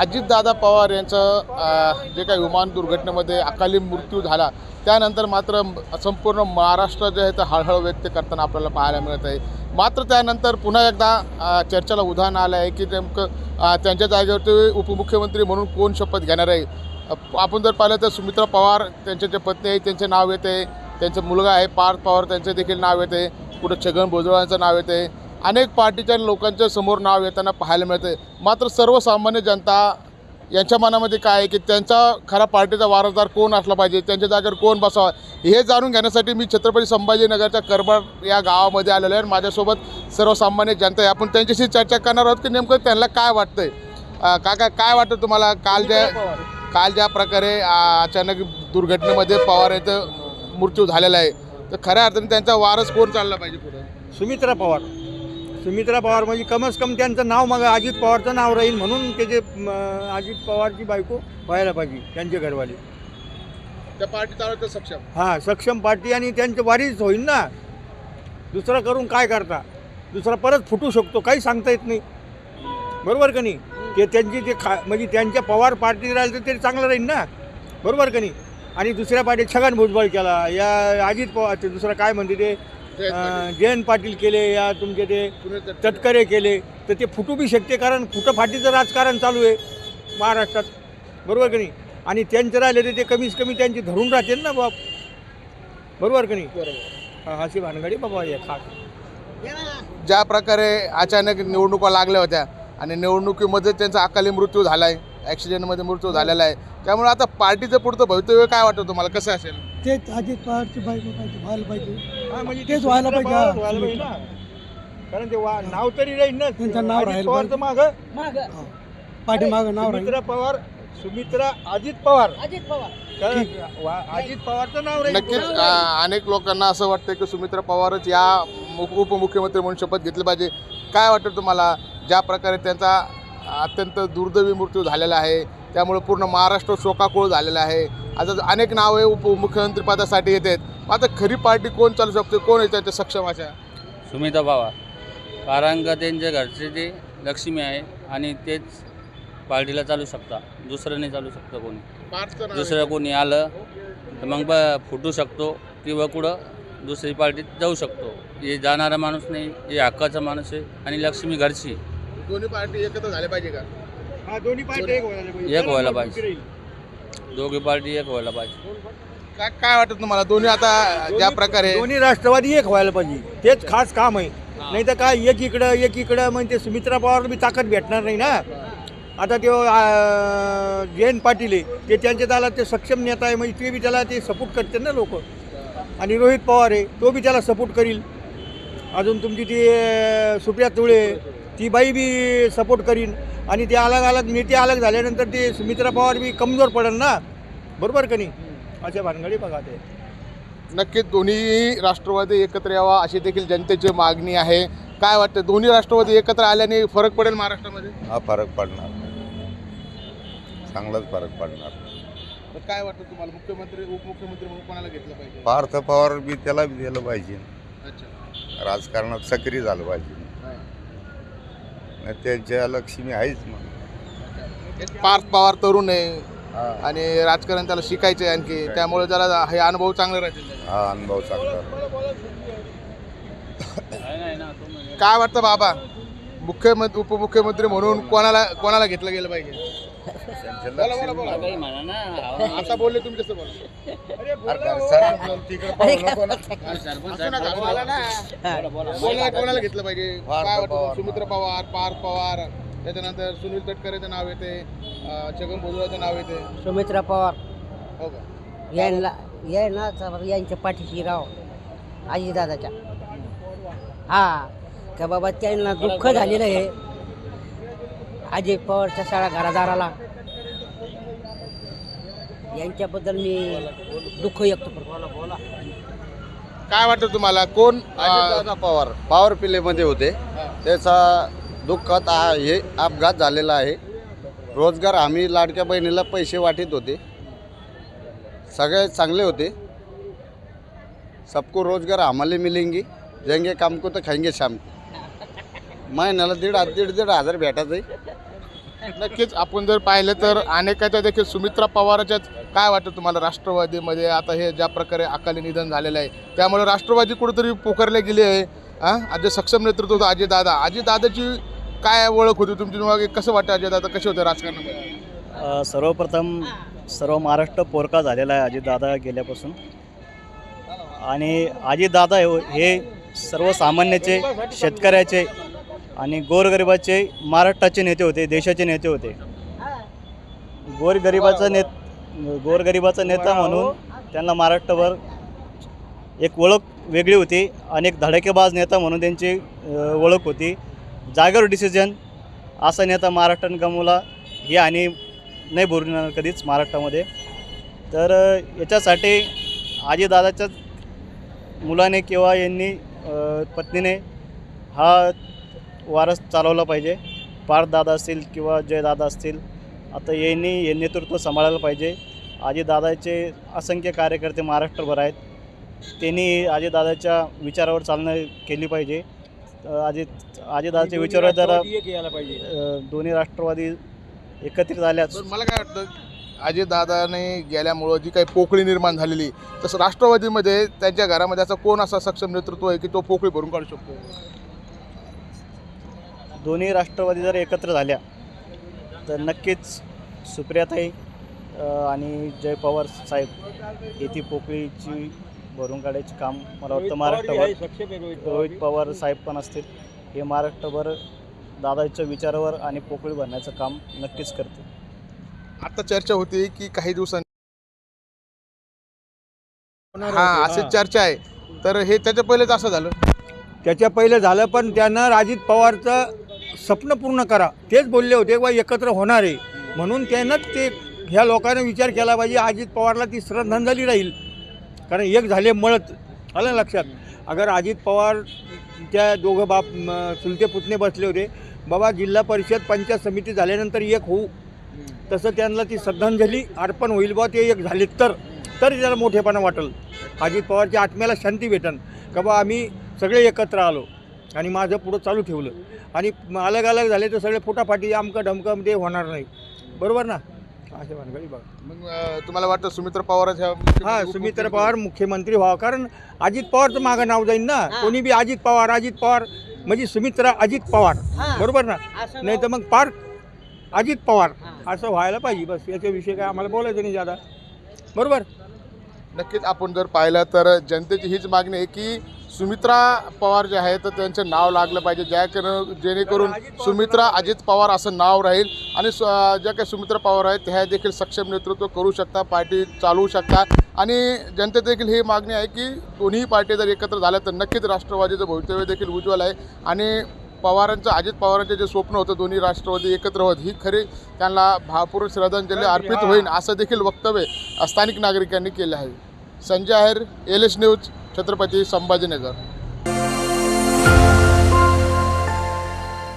अजितदादा पवार यांचं जे काही विमान दुर्घटनेमध्ये अकाली मृत्यू झाला त्यानंतर मात्र संपूर्ण महाराष्ट्र जे आहे ते हळहळ व्यक्त करताना आपल्याला पाहायला मिळत आहे. मात्र त्यानंतर पुन्हा एकदा चर्चेला उदाहरण आलं आहे की नेमकं त्यांच्या जागेवरती उपमुख्यमंत्री म्हणून कोण शपथ घेणार आहे? आपण जर पाहिलं तर सुमित्रा पवार त्यांचे जे पत्नी आहे त्यांचे नाव येते. त्यांचा मुलगा आहे पार्थ पवार त्यांचे देखील नाव येते. कुठं छगन भुजबळांचं नाव येते. अनेक पार्टीच्या लोकांच्या समोर नाव येताना पाहायला मिळते मात्र सर्वसामान्य जनता यांच्या मनामध्ये काय आहे की त्यांचा खरा पार्टीचा वारसदार कोण असला पाहिजे? त्यांच्या जागेवर कोण बसावा? हे जाणून घेण्यासाठी मी छत्रपती संभाजीनगरच्या करबड या गावामध्ये आलेलो आहे आणि माझ्यासोबत सर्वसामान्य जनता आहे. आपण त्यांच्याशी चर्चा करणार आहोत की नेमकं त्यांना काय वाटतंय? अं, काका काय वाटतं तुम्हाला? काल ज्या काल ज्या प्रकारे अचानक दुर्घटनेमध्ये पवार याचं मृत्यू झालेला आहे. तर खऱ्या अर्थाने त्यांचा वारस कोण चालला पाहिजे पुढे? सुमित्रा पवार. सुमित्रा पवार म्हणजे कमस कम त्यांचं नाव मग अजित पवारचं नाव राहील म्हणून त्याचे अजित पवारची बायको व्हायला पाहिजे त्यांचे घरवाले. त्या पार्टी चालवतं सक्षम. हां सक्षम पार्टी आणि त्यांचं वारीच होईल ना. दुसरं करून काय करता? दुसरा परत फुटू शकतो काही सांगता येत नाही. बरोबर का नाही? ते त्यांची ते खा म्हणजे त्यांच्या पवार पार्टी राहिलं तर ते चांगलं राहील ना. बरोबर का नाही? आणि दुसऱ्या पार्टीत छगन भुजबळ केला या अजित पवार ते दुसरं काय म्हणते ते? जयंत पाटील केले या तुमचे ते तटकरे. केले. तर ते फुटू बी शकते कारण फुटं फाटीचं राजकारण चालू आहे महाराष्ट्रात. बरोबर का नाही? आणि त्यांचं राहिले तर ते कमीत कमी त्यांची धरून राहतील ना बाप. बरोबर का नाही? हा, अशी भानगडी बाबा हे खास. ज्या प्रकारे अचानक निवडणुका लागल्या होत्या आणि निवडणुकीमध्ये त्यांचा अकाली मृत्यू झाला आहे ॲक्सिडेंटमध्ये मृत्यू झालेला आहे त्यामुळे आता पार्टीचं पुढचं भवितव्य काय वाटतं तुम्हाला? कसं असेल? तेच अजित पवारची बायको पाहिजे व्हायला पाहिजे. हा, म्हणजे तेच व्हायला पाहिजे, हा. व्हायला पाहिजे ना. कारण ते वा नाव तरी राहील ना. त्यांचं नाव अजित राहील पवारचं मागं. पाठीमागं नाव राहील. सुमित्रा पवार सुमित्रा अजित पवार. अजित पवार. कारण वा- अजित पवारचं नाव राहील. नक्कीच अं, अनेक लोकांना असं वाटतं की सुमित्रा पवारच या मु- उपमुख्यमंत्री म्हणून शपथ घेतली पाहिजे. काय वाटतं तुम्हाला? ज्या प्रकारे त्यांचा अत्यंत दुर्दैवी मृत्यू झालेला आहे त्यामुळे पूर्ण महाराष्ट्र शोकाकुळ झालेला आहे. आता अनेक नावे उपमुख्यमंत्री पदासाठी येतात. आता खरी पार्टी कोण चालू शकते? कोण आहे त्यांच्या सक्षम अशा? सुमिता पवार कारण का त्यांच्या घरचे ते लक्ष्मी आहे आणि तेच पार्टीला चालू शकता. दुसरं नाही चालू शकतं कोणी. दुसरं कोणी आलं तर मग ब फुटू शकतो किंवा कुठं दुसरी पार्टीत जाऊ शकतो. हे जाणारा माणूस नाही हे हक्काचा माणूस आहे आणि लक्ष्मी घरची. आहे. दोन्ही पार्टी एकत्र झाल्या पाहिजे का? एक व्हायला पाहिजे एक व्हायला तरच पाहिजे. राहील. दोघी पार्टी एक व्हायला पाहिजे. काय काय वाटतं तुम्हाला? दोन्ही आता ज्या प्रकारे दोन्ही राष्ट्रवादी एक व्हायला पाहिजे. तेच खास काम आहे. नाही तर काय एक इकडं एक इकडं म्हणजे सुमित्रा पवार बी ताकद भेटणार नाही ना. आता ते जयंत पाटील आहे. ते त्यांच्या त्याला ते सक्षम नेता आहे. म्हणजे ते बी त्याला ते सपोर्ट करते ना लोक. आणि रोहित पवार आहे तो बी त्याला सपोर्ट करील. अजून तुमची ती सुप्रिया तुळे ती बाई बी सपोर्ट करीन. आणि ते अलग अलग नेते अलग झाल्यानंतर ते सुमित्रा पवार बी कमजोर पडेल ना. बरोबर का नाही? अशा भानगडी बघा ते. नक्कीच दोन्ही राष्ट्रवादी एकत्र यावा अशी देखील जनतेची मागणी आहे. काय वाटतं? दोन्ही राष्ट्रवादी एकत्र आल्याने फरक पडेल महाराष्ट्रामध्ये? हा फरक पडणार. चांगलाच फरक पडणार. तर काय वाटतं तुम्हाला? मुख्यमंत्री उपमुख्यमंत्री म्हणून कोणाला घेतलं पाहिजे? पार्थ पवार बी त्याला बी दिलं पाहिजे. अच्छा. राजकारणात सक्रिय झालं पाहिजे. हा. नाही त्यांच्या लक्ष्मी आहेच मग. पार्थ पवार तरुण आहे हा. आणि राजकारण त्याला शिकायचं आहे आणखी. त्यामुळे त्याला हे अनुभव चांगले राहतील हा अनुभव चांगला. काय वाटतं बाबा? मुख्यमंत्री उपमुख्यमंत्री म्हणून कोणाला कोणाला घेतलं गेलं पाहिजे? आता बोलले. असू नका, बोला ना. कोणाला कोणाला घेतलं पाहिजे? काय वाटतं. सुमित्रा पवार पार्थ पवार. त्याच्यानंतर सुनील तटकरेचं नाव येते. छगन भुजबळाचं नाव येते. सुमित्रा पवार. हो का? यांना यांना यांच्या पाठीशी राव. आजीदादाच्या हा का बाबा त्यांना दुःख झालेलं आहे. अजय पवारच्या शाळा घरादाराला यांच्याबद्दल मी दुःख व्यक्त करतो. काय वाटतं तुम्हाला? कोण अजितदादा पवार. पॉवर. पिलेमध्ये होते. त्याचा दुःखात आ- हे अपघात झालेला आहे. रोजगार आम्ही लाडक्या बहिणीला पैसे वाटीत होते. सगळे चांगले होते. सबको रोजगार आम्हाला मिलेंगे. देंगे काम को तर खाएंगे शाम को. महिन्याला दीड दीड दीड हजार भेटायचं नक्कीच आपण जर पाहिलं तर अनेकाच्या देखील सुमित्रा पवाराच्याच काय वाटतं तुम्हाला राष्ट्रवादीमध्ये? आता हे ज्या प्रकारे अकाली निधन झालेलं आहे त्यामुळे राष्ट्रवादी कुठेतरी पोखरले गेले आहे हां? जे सक्षम नेतृत्व होतं अजयदादा अजयदादाची काय ओळख होती तुमची? मग कसं वाटतं अजयदादा कसे होते राजकारणामध्ये? सर्वप्रथम सर्व महाराष्ट्र पोरका झालेला आहे अजितदादा गेल्यापासून. आणि अजितदादा हे सर्वसामान्याचे शेतकऱ्याचे आणि गोरगरिबाचे महाराष्ट्राचे नेते होते देशाचे नेते होते. गोरगरिबाचा नेत गोरगरिबाचा नेता म्हणून त्यांना महाराष्ट्रभर एक ओळख वेगळी होती आणि एक धडाकेबाज नेता म्हणून त्यांची ओळख होती. जागेवर डिसिजन असा नेता महाराष्ट्राने गमवला. हे आणि नाही भरणार कधीच महाराष्ट्रामध्ये. तर याच्यासाठी आजीदादाच्याच मुलाने किंवा यांनी पत्नीने हा वारस चालवला पाहिजे. पार्थदादा असतील किंवा जयदादा असतील आता यांनी हे नेतृत्व सांभाळायला पाहिजे. आजीदादाचे असंख्य कार्यकर्ते महाराष्ट्रभर आहेत. त्यांनी आजीदादाच्या विचारावर चालणं केली पाहिजे. अजित आजीदादाच्या विचारावर जरा यायला पाहिजे. दोन्ही राष्ट्रवादी एकत्रित आल्याच पण मला काय वाटतं अजयदादाने गेल्यामुळं जी काही पोकळी निर्माण झालेली तसं राष्ट्रवादीमध्ये त्यांच्या घरामध्ये असं कोण असा सक्षम नेतृत्व आहे की तो पोकळी भरून काढू शकतो? दोन्ही राष्ट्रवादी जर एकत्र झाल्या तर नक्कीच सुप्रियाताई आणि जय पवार साहेब येथे पोकळीची भरून काढायचे काम मला वाटतं महाराष्ट्रभर रोहित पवार. साहेब पण असतील. हे महाराष्ट्रभर दादाच्या विचारावर आणि पोकळी भरण्याचं काम नक्कीच करते आता चर्चा होती की काही दिवसांनी हा अशी चर्चा आहे. तर हे त्याच्या पहिलेच असं झालं? त्याच्या पहिलं झालं पण त्यांना अजित पवारचं स्वप्न पूर्ण करा. तेच बोलले होते बा एकत्र होणार आहे. म्हणून त्यानंच ते ह्या लोकांनी विचार केला पाहिजे. अजित पवारला ती श्रद्धांजली राहील. कारण एक झाले मळत. आलं ना लक्षात? अगर अजित पवार त्या दोघं बाप सुलते चुलते पुतणे बसले होते बाबा जिल्हा परिषद पंचायत समिती झाल्यानंतर एक होऊ. तसं त्यांना ती श्रद्धांजली अर्पण होईल बा ते एक झाले तर. तरी त्याला मोठेपणा वाटेल. अजित पवारच्या आत्म्याला शांती भेटन. का बा आम्ही सगळे एकत्र आलो. आणि माझं पुढं चालू ठेवलं. आणि अलग अलग झाले तर सगळे फुटाफाटी आमकं ढमकं ते होणार नाही. बरोबर ना? असे भानगडी बघा मग अं, तुम्हाला वाटतं सुमित्रा पवारच ह्या हा सुमित्रा पवार मुख्यमंत्री व्हावं. कारण अजित पवारचं मागं नाव जाईल ना. कोणी बी अजित पवार अजित पवार म्हणजे सुमित्रा अजित पवार. बरोबर ना? असं नाही तर मग पार अजित पवार. असं व्हायला पाहिजे बस. याच्याविषयी काय आम्हाला बोलायचं नाही जादा बरोबर? नक्कीच आपण जर पाहिलं तर जनतेची हीच मागणी आहे की सुमित्रा पवार जे आहे तर त्यांचं नाव लागलं पाहिजे. ज्या कर- जेणेकरून सुमित्रा अजित पवार असं नाव राहील. आणि स्व- ज्या काही सुमित्रा पवार आहेत ह्या देखील सक्षम नेतृत्व करू शकता पार्टी चालवू शकता. आणि जनतेत देखील ही मागणी आहे की दोन्ही पार्टी जर एकत्र झाल्या तर नक्कीच राष्ट्रवादीचं भवितव्य देखील उज्ज्वल आहे. आणि पवारांचं अजित पवारांचे जे स्वप्न होतं दोन्ही राष्ट्रवादी एकत्र होत ही खरी त्यांना भावपूर्ण श्रद्धांजली अर्पित होईल असं देखील वक्तव्य स्थानिक नागरिकांनी केलं आहे. Sanjay Aher L S news Chhatrapati Sambhajinagar.